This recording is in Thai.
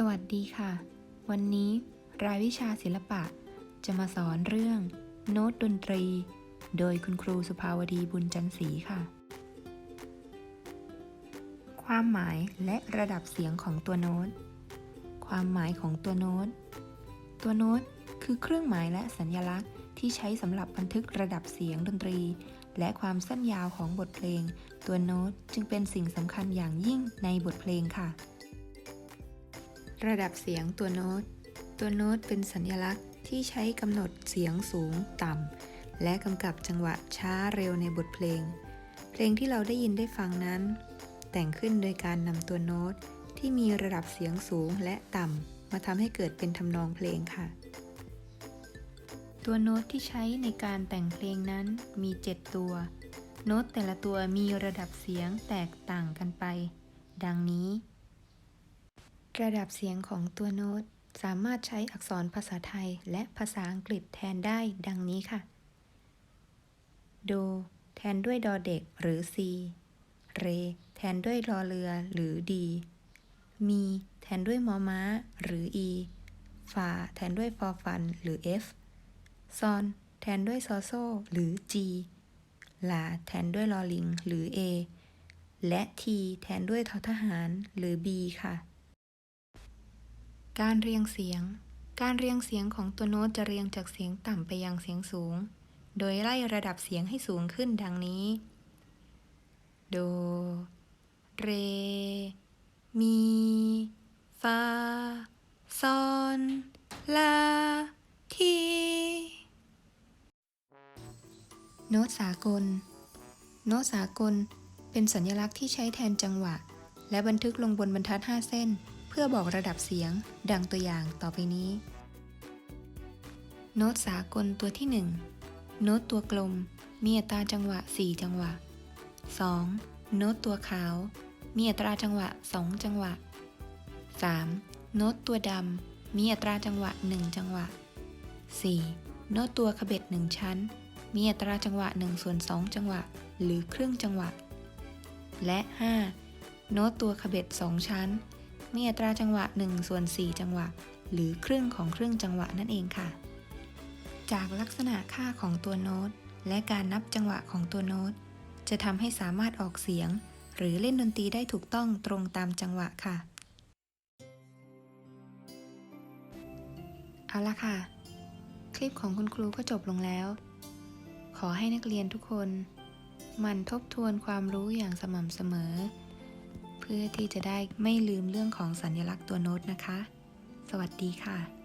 สวัสดีค่ะ วันนี้รายวิชาศิลปะจะมาสอนเรื่อง โน้ตดนตรี โดยคุณครูสุภาวดีบุญจันทร์ศรีค่ะ ความหมายและระดับเสียงของตัวโน้ต ความหมายของตัวโน้ต ตัวโน้ตคือเครื่องหมายและสัญลักษณ์ที่ใช้สำหรับบันทึกระดับเสียงดนตรี และความสั้นยาวของบทเพลง ตัวโน้ตจึงเป็นสิ่งสำคัญอย่างยิ่งในบทเพลงค่ะ ระดับเสียงตัวโน้ต ตัวโน้ตเป็นสัญลักษณ์ที่ใช้กำหนดเสียงสูงต่ำ และกำกับจังหวะช้าเร็วในบทเพลง เพลงที่เราได้ยินได้ฟังนั้น แต่งขึ้นโดยการนำตัวโน้ตที่มีระดับเสียงสูงและต่ำ มาทำให้เกิดเป็นทำนองเพลงค่ะ ตัวโน้ตที่ใช้ในการแต่งเพลงนั้นมี 7 ตัว โน้ตแต่ละตัวมีระดับเสียงแตกต่างกันไป ดังนี้ ระดับเสียงของตัวโน้ต สามารถใช้อักษรภาษาไทยและภาษาอังกฤษแทนได้ดังนี้ค่ะ โด แทนด้วยดอเด็กหรือ C เร แทนด้วยรอเรือหรือ D มี แทนด้วยมอม้า หรือ E ฟาแทนด้วยฟอฟัน หรือ F ซอน แทนด้วยซอโซ หรือ G ลา แทนด้วยลอลิง หรือ A และ T แทนด้วยทอทหาร หรือ B ค่ะ การเรียงเสียง การเรียงเสียงของตัวโน้ตจะเรียงจากเสียงต่ำไปยังเสียงสูง โดยไล่ระดับเสียงให้สูงขึ้นดังนี้ โด เร มี ฟา ซอน ลา ที โน้ตสากล โน้ตสากลเป็นสัญลักษณ์ที่ใช้แทนจังหวะ และบันทึกลงบนบรรทัด 5 เส้น พื่อบอกระดับเสียง ดังตัวอย่างต่อไปนี้ โน้ตสากลตัวที่ 1 โน้ตตัวกลม มีอัตราจังหวะ 4 จังหวะ 2. โน้ตตัวขาว มีอัตราจังหวะ 2 จังหวะ 3. โน้ตตัวดำ มีอัตราจังหวะ 1 จังหวะ 4. โน้ตตัวขบเบ็ด 1 ชั้น มีอัตราจังหวะ1ส่วน2จังหวะ หรือครึ่งจังหวะ และ 5. โน้ตตัวขบเบ็ด 2 ชั้น มีอัตราจังหวะ1ส่วน4จังหวะ หรือครึ่งของครึ่งจังหวะนั่นเองค่ะ จากลักษณะค่าของตัวโน้ต และการนับจังหวะของตัวโน้ต จะทำให้สามารถออกเสียง หรือเล่นดนตรีได้ถูกต้องตรงตามจังหวะค่ะ เอาละค่ะ คลิปของคุณครูก็จบลงแล้ว ขอให้นักเรียนทุกคน มันทบทวนความรู้อย่างสม่ำเสมอ เพื่อที่จะได้ไม่ลืมเรื่องของสัญลักษณ์ตัวโน้ตนะคะ สวัสดีค่ะ